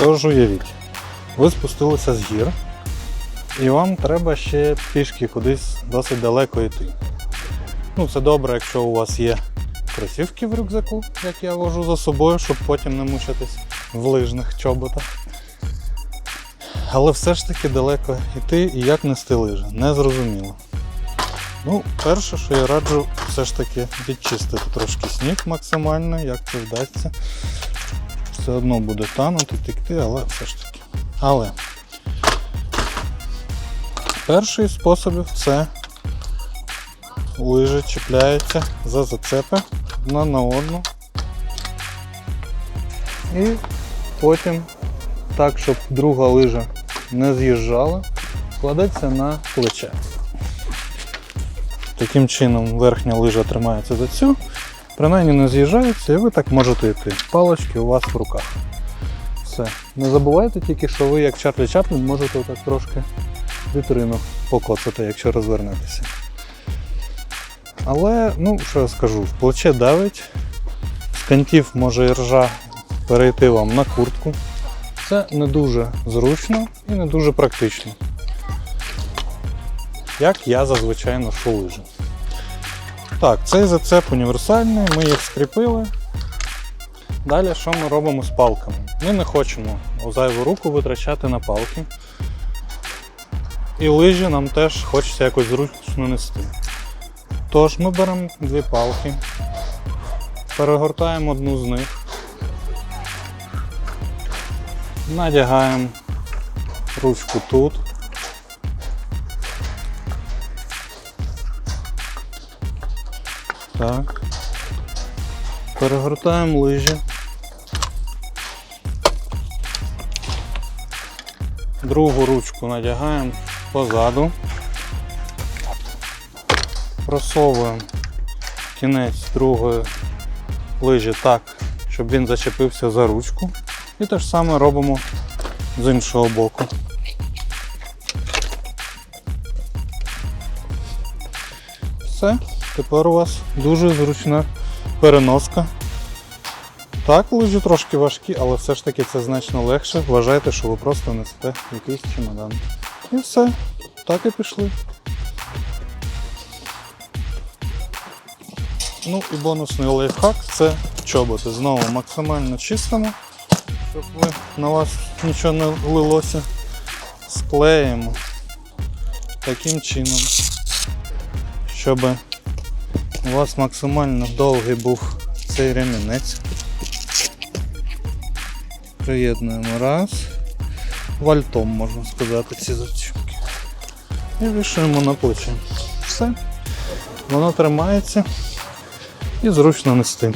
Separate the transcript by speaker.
Speaker 1: Тож уявіть, ви спустилися з гір, і вам треба ще пішки кудись досить далеко йти. Ну, це добре, якщо у вас є кросівки в рюкзаку, як я вожу за собою, щоб потім не мучитись в лижних чоботах. Але все ж таки далеко йти і як нести лижі, не зрозуміло. Ну, перше, що я раджу, все ж таки відчистити трошки сніг максимально, як це вдасться. Все одно буде танути, текти, але все ж таки. Але перший з способів це лижі чіпляються за зацепи одна на одну. І потім так, щоб друга лижа не з'їжджала, кладеться на плече. Таким чином верхня лижа тримається за цю, принаймні не з'їжджається, і ви так можете йти. Палочки у вас в руках. Все. Не забувайте тільки, що ви, як Чарлі Чаплін, можете так трошки вітрину покоцати, якщо розвернетеся. Але, ну, що я скажу, в плече давить, з кантів може і ржа перейти вам на куртку. Це не дуже зручно і не дуже практично. Як я зазвичай ношу лижі. Так, цей зацеп універсальний, ми їх скріпили. Далі що ми робимо з палками? Ми не хочемо зайву руку витрачати на палки. І лижі нам теж хочеться якось зручно нести. Тож ми беремо дві палки, перегортаємо одну з них, надягаємо ручку тут. Так. Перегортаємо лижі. Другу ручку надягаємо позаду. Просовуємо кінець другої лижі так, щоб він зачепився за ручку. І те ж саме робимо з іншого боку. Все, тепер у вас дуже зручна переноска. Так, лижі трошки важкі, але все ж таки це значно легше. Вважайте, що ви просто несете якийсь чемодан. І все, так і пішли. Ну і бонусний лайфхак це чоботи. Знову максимально чистимо, щоб ви, на вас нічого не лилося. Склеїмо таким чином, щоб у вас максимально довгий був цей ремінець. Приєднуємо раз. Вальтом, можна сказати, ці зачіпки. І вішуємо на плечі. Все. Воно тримається і зручно нести.